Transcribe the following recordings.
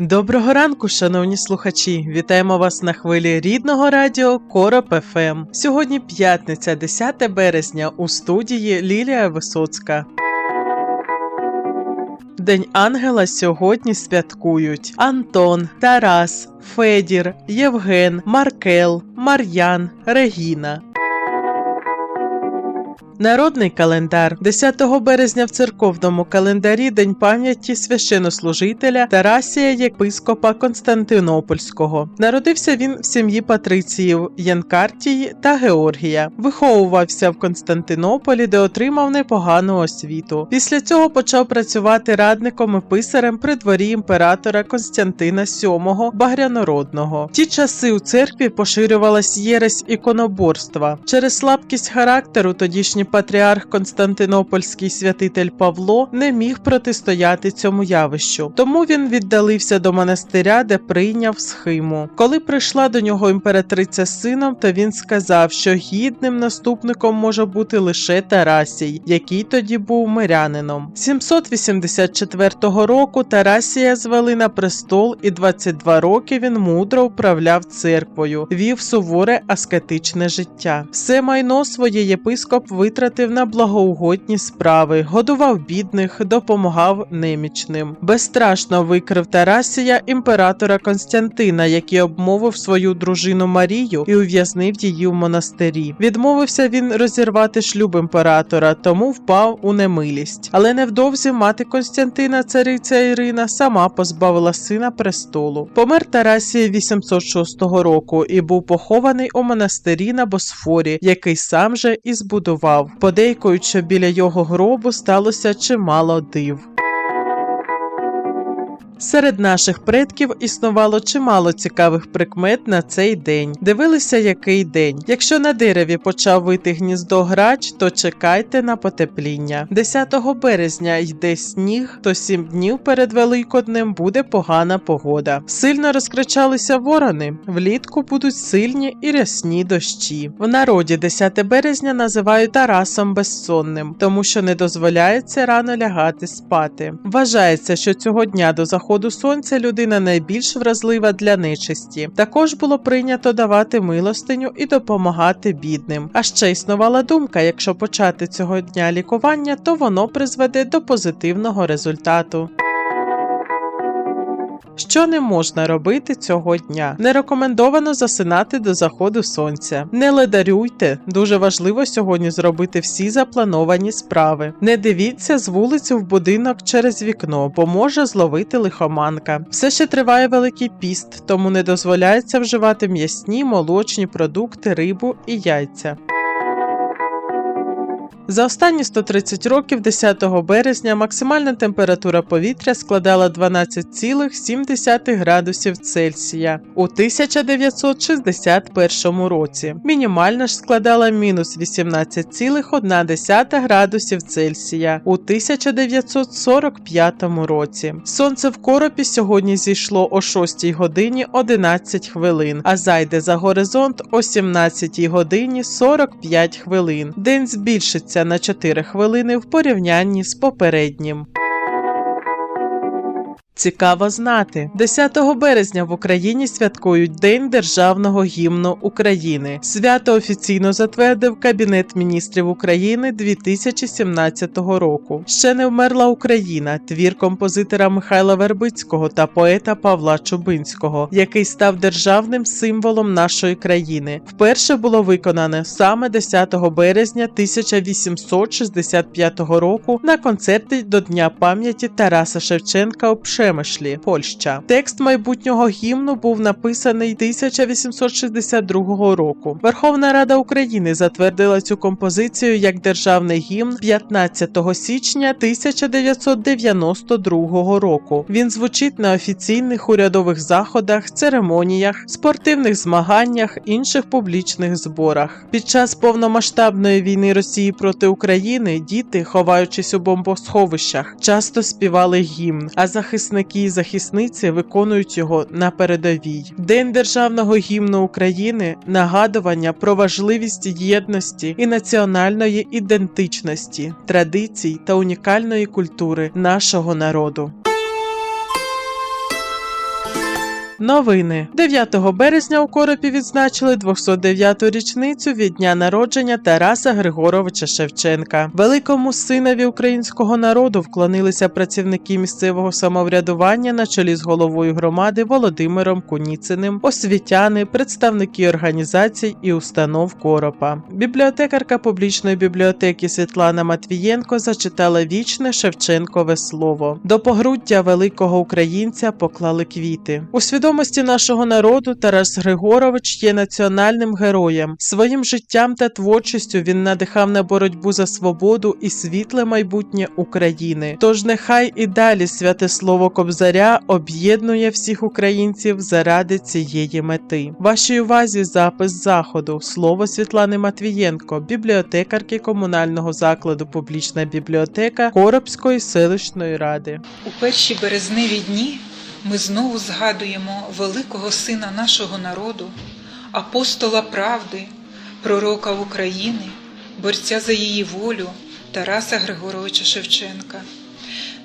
Доброго ранку, шановні слухачі! Вітаємо вас на хвилі рідного радіо Короб ФМ. Сьогодні п'ятниця, 10 березня, у студії Лілія Висоцька. День ангела сьогодні святкують Антон, Тарас, Федір, Євген, Маркел, Мар'ян, Регіна. Народний календар 10 березня в церковному календарі День пам'яті священнослужителя Тарасія єпископа Константинопольського. Народився він в сім'ї патриціїв Янкартії та Георгія. Виховувався в Константинополі, де отримав непогану освіту. Після цього почав працювати радником і писарем при дворі імператора Константина VII Багрянородного. В ті часи у церкві поширювалась єресь іконоборства. Через слабкість характеру тодішній патріарх Константинопольський святитель Павло не міг протистояти цьому явищу, тому він віддалився до монастиря, де прийняв схиму. Коли прийшла до нього імператриця з сином, то він сказав, що гідним наступником може бути лише Тарасій, який тоді був мирянином. 784 року Тарасія звели на престол, і 22 роки він мудро управляв церквою, вів суворе аскетичне життя. Все майно своє єпископ витратив на благоугодні справи, годував бідних, допомагав немічним. Безстрашно викрив Тарасія імператора Константина, який обмовив свою дружину Марію і ув'язнив її в монастирі. Відмовився він розірвати шлюб імператора, тому впав у немилість. Але невдовзі мати Константина, цариця Ірина, сама позбавила сина престолу. Помер Тарасій 806 року і був похований у монастирі на Босфорі, який сам же і збудував. Подейкують, що біля його гробу сталося чимало див. Серед наших предків існувало чимало цікавих прикмет на цей день. Дивилися, який день. Якщо на дереві почав вити гніздо грач, то чекайте на потепління. 10 березня йде сніг, то сім днів перед Великоднем буде погана погода. Сильно розкричалися ворони. Влітку будуть сильні і рясні дощі. В народі 10 березня називають Тарасом безсонним, тому що не дозволяється рано лягати спати. Вважається, що цього дня до заходу сонця людина найбільш вразлива для нечисті. Також було прийнято давати милостиню і допомагати бідним. А ще існувала думка: якщо почати цього дня лікування, то воно призведе до позитивного результату. Що не можна робити цього дня? Не рекомендовано засинати до заходу сонця. Не ледарюйте. Дуже важливо сьогодні зробити всі заплановані справи. Не дивіться з вулиці в будинок через вікно, бо може зловити лихоманка. Все ще триває великий піст, тому не дозволяється вживати м'ясні, молочні продукти, рибу і яйця. За останні 130 років 10 березня максимальна температура повітря складала 12,7 градусів Цельсія у 1961 році. Мінімальна ж складала мінус 18,1 градусів Цельсія у 1945 році. Сонце в коропі сьогодні зійшло о 6 годині 11 хвилин, а зайде за горизонт о 17 годині 45 хвилин. День збільшиться на 4 хвилини в порівнянні з попереднім. Цікаво знати, 10 березня в Україні святкують День державного гімну України. Свято офіційно затвердив Кабінет міністрів України 2017 року. Ще не вмерла Україна, твір композитора Михайла Вербицького та поета Павла Чубинського, який став державним символом нашої країни. Вперше було виконане саме 10 березня 1865 року на концерті до Дня пам'яті Тараса Шевченка у Пшер Перемишлі, Польща. Текст майбутнього гімну був написаний 1862 року. Верховна Рада України затвердила цю композицію як державний гімн 15 січня 1992 року. Він звучить на офіційних урядових заходах, церемоніях, спортивних змаганнях, інших публічних зборах. Під час повномасштабної війни Росії проти України діти, ховаючись у бомбосховищах, часто співали гімн, а захисники і захисниці виконують його на передовій. День державного гімну України нагадування про важливість єдності і національної ідентичності, традицій та унікальної культури нашого народу. Новини 9 березня у Коропі відзначили 209-ту річницю від дня народження Тараса Григоровича Шевченка. Великому синові українського народу вклонилися працівники місцевого самоврядування на чолі з головою громади Володимиром Куніциним, освітяни, представники організацій і установ Коропа. Бібліотекарка публічної бібліотеки Світлана Матвієнко зачитала вічне Шевченкове слово. До погруддя великого українця поклали квіти. У свідомості нашого народу Тарас Григорович є національним героєм. Своїм життям та творчістю він надихав на боротьбу за свободу і світле майбутнє України. Тож нехай і далі святе слово Кобзаря об'єднує всіх українців заради цієї мети. Вашій увазі запис заходу. Слово Світлани Матвієнко, бібліотекарки комунального закладу Публічна бібліотека Коробської селищної ради. У перші березневі дні ми знову згадуємо великого сина нашого народу, апостола правди, пророка України, борця за її волю Тараса Григоровича Шевченка.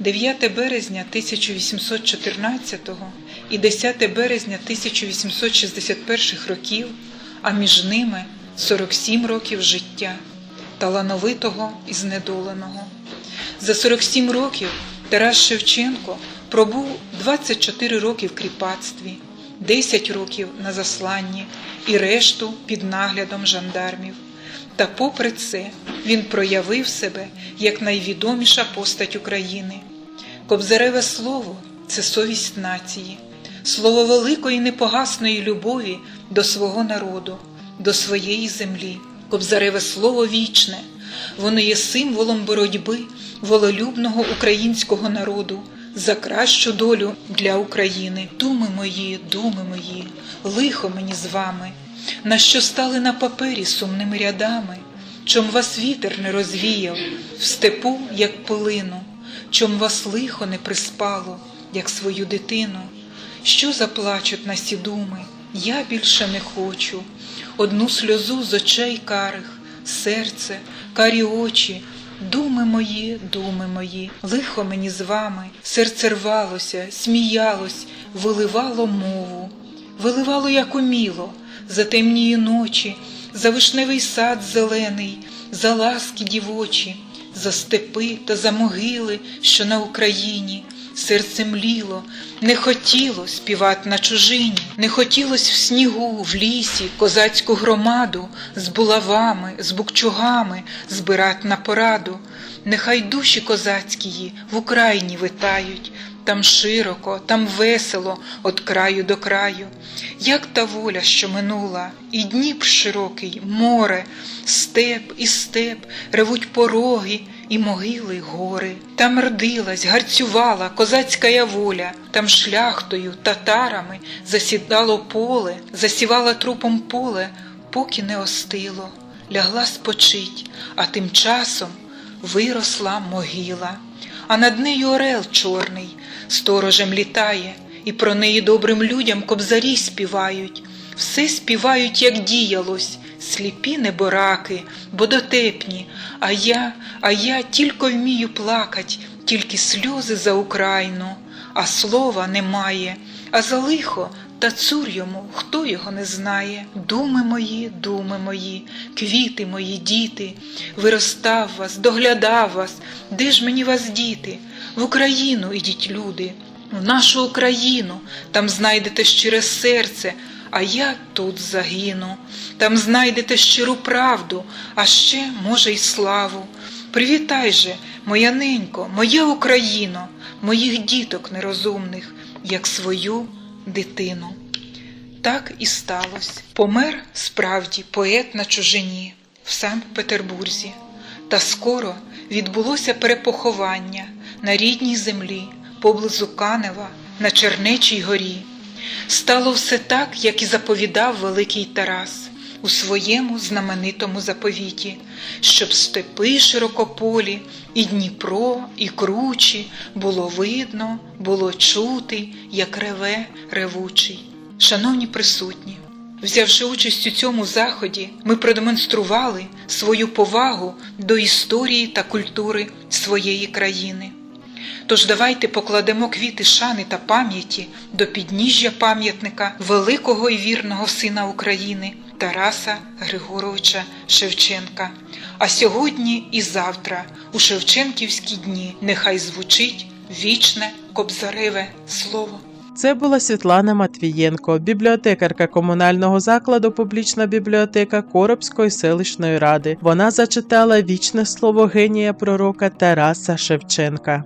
9 березня 1814 і 10 березня 1861 років, а між ними 47 років життя, талановитого і знедоленого. За 47 років Тарас Шевченко пробув 24 роки в кріпацтві, 10 років на засланні і решту під наглядом жандармів. Та попри це він проявив себе як найвідоміша постать України. Кобзареве слово це совість нації, слово великої непогасної любові до свого народу, до своєї землі. Кобзареве слово вічне, воно є символом боротьби вололюбного українського народу за кращу долю для України. Думи мої, думи мої, лихо мені з вами, на що стали на папері сумними рядами, чом вас вітер не розвіяв, в степу, як полину, чом вас лихо не приспало, як свою дитину, що заплачуть на сі думи, я більше не хочу, одну сльозу з очей карих, серце, карі очі. Думи мої, думи мої, лихо мені з вами, серце рвалося, сміялось, виливало мову, виливало, як уміло, за темнії ночі, за вишневий сад зелений, за ласки дівочі, за степи та за могили, що на Україні. Серце мліло, не хотіло співати на чужині, не хотілось в снігу, в лісі, козацьку громаду з булавами, з букчугами збирать на пораду. Нехай душі козацькії в Україні витають, там широко, там весело, от краю до краю. Як та воля, що минула, і Дніп широкий, море, степ і степ, ревуть пороги і могили гори. Там родилась, гарцювала козацька воля, там шляхтою, татарами засідало поле, засівала трупом поле, поки не остило, лягла спочить, а тим часом виросла могила. А над нею орел чорний, сторожем літає, і про неї добрим людям кобзарі співають. Все співають, як діялось, сліпі небораки, бодотепні, а я, а я тільки вмію плакать, тільки сльози за Україну, а слова немає, а за лихо та цур йому, хто його не знає. Думи мої, думи мої, квіти мої, діти, виростав вас, доглядав вас, де ж мені вас діти? В Україну ідіть, люди, в нашу Україну, там знайдете щире серце, а я тут загину. Там знайдете щиру правду, а ще, може, й славу. Привітай же, моя ненько, моя Україно, моїх діток нерозумних, як свою дитину. Так і сталося. Помер справді поет на чужині в Санкт-Петербурзі, та скоро відбулося перепоховання на рідній землі, поблизу Канева, на Чернечій горі. Стало все так, як і заповідав великий Тарас у своєму знаменитому заповіті, щоб степи широкополі, і Дніпро, і кручі було видно, було чути, як реве ревучий. Шановні присутні, взявши участь у цьому заході, ми продемонстрували свою повагу до історії та культури своєї країни. Тож давайте покладемо квіти шани та пам'яті до підніжжя пам'ятника великого і вірного сина України Тараса Григоровича Шевченка. А сьогодні і завтра, у Шевченківські дні, нехай звучить вічне кобзареве слово. Це була Світлана Матвієнко, бібліотекарка комунального закладу Публічна бібліотека Коробської селищної ради. Вона зачитала вічне слово генія пророка Тараса Шевченка.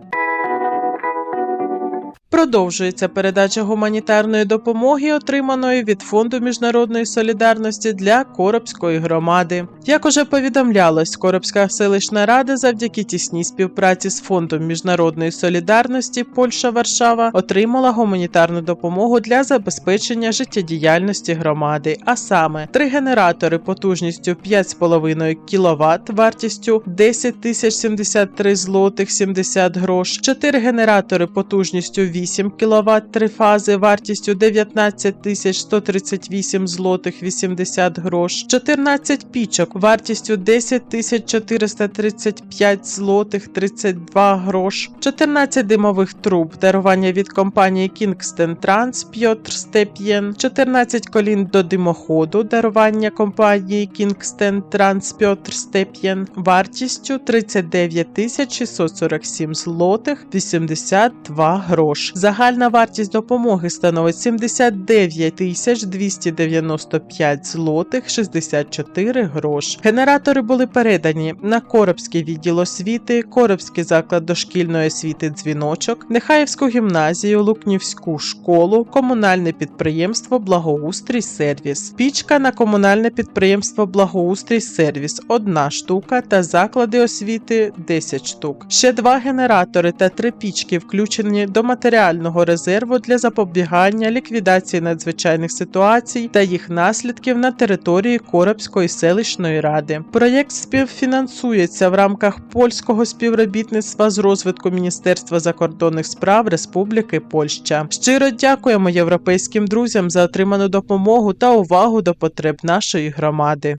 Продовжується передача гуманітарної допомоги, отриманої від Фонду міжнародної солідарності для Коробської громади. Як уже повідомлялось, Коробська селищна рада завдяки тісній співпраці з Фондом міжнародної солідарності Польща Варшава отримала гуманітарну допомогу для забезпечення життєдіяльності громади, а саме три генератори потужністю 5,5 кВт вартістю 10 тисяч 73 злотих 70 грош, 4 генератори потужністю 8 кВт три фази вартістю 19 тисяч 138 злотих 80 грош, 14 пічок вартістю 10 тисяч 435 злотих 32 грош, 14 димових труб, дарування від компанії Kingston Trans Пьотр Степ'єн, 14 колін до димоходу, дарування компанії Kingston Trans Пьотр Степ'єн, вартістю 39 тисяч 647 злотих 82 грош. Загальна вартість допомоги становить 79 тисяч 295 злотих 64 грош. Генератори були передані на Коробський відділ освіти, Коробський заклад дошкільної освіти Дзвіночок, Нехаївську гімназію, Лукнівську школу, комунальне підприємство Благоустрій Сервіс, пічка на комунальне підприємство Благоустрій Сервіс одна штука та заклади освіти 10 штук. Ще два генератори та три пічки включені до матеріального резерву для запобігання ліквідації надзвичайних ситуацій та їх наслідків на території Коробської селищної ради. Проєкт співфінансується в рамках польського співробітництва з розвитку Міністерства закордонних справ Республіки Польща. Щиро дякуємо європейським друзям за отриману допомогу та увагу до потреб нашої громади.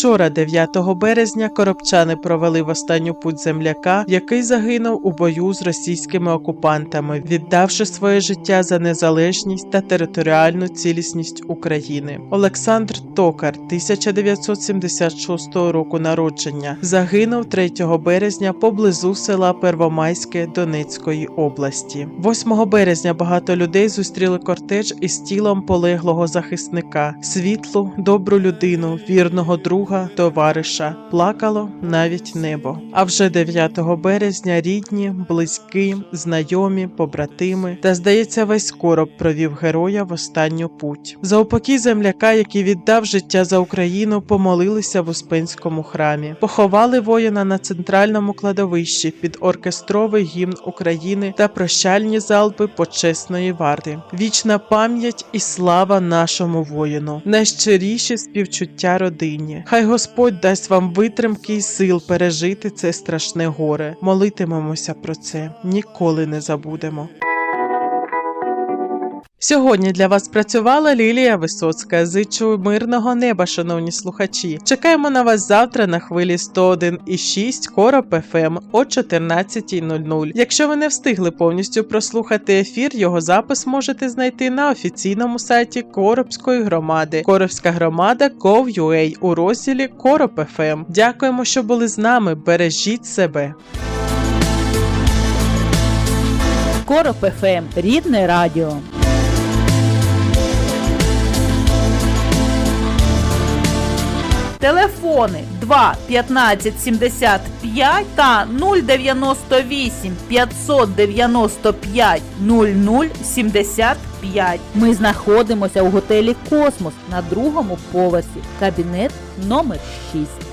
Вчора, 9 березня, коробчани провели в останню путь земляка, який загинув у бою з російськими окупантами, віддавши своє життя за незалежність та територіальну цілісність України. Олександр Токар, 1976 року народження, загинув 3 березня поблизу села Первомайське Донецької області. 8 березня багато людей зустріли кортеж із тілом полеглого захисника, світлу, добру людину, вірного друга, товариша. Плакало навіть небо. А вже 9 березня рідні, близькі, знайомі, побратими та, здається, весь короб провів героя в останню путь. За упокій земляка, який віддав життя за Україну, помолилися в Успенському храмі, поховали воїна на центральному кладовищі під оркестровий гімн України та прощальні залпи почесної варти. Вічна пам'ять і слава нашому воїну, найщиріші співчуття родині. Хай Господь дасть вам витримки і сил пережити це страшне горе. Молитимемося про це, ніколи не забудемо. Сьогодні для вас працювала Лілія Висоцька. Зичу мирного неба, шановні слухачі. Чекаємо на вас завтра на хвилі 101,6 Короб ФМ о 14.00. Якщо ви не встигли повністю прослухати ефір, його запис можете знайти на офіційному сайті Коробської громади. Коробська громада Gov.ua у розділі Короб ФМ. Дякуємо, що були з нами. Бережіть себе. Короб ФМ. Рідне радіо. Телефони 2 15 75 та 098 595 00 75. Ми знаходимося у готелі Космос на другому поверсі. Кабінет номер 6.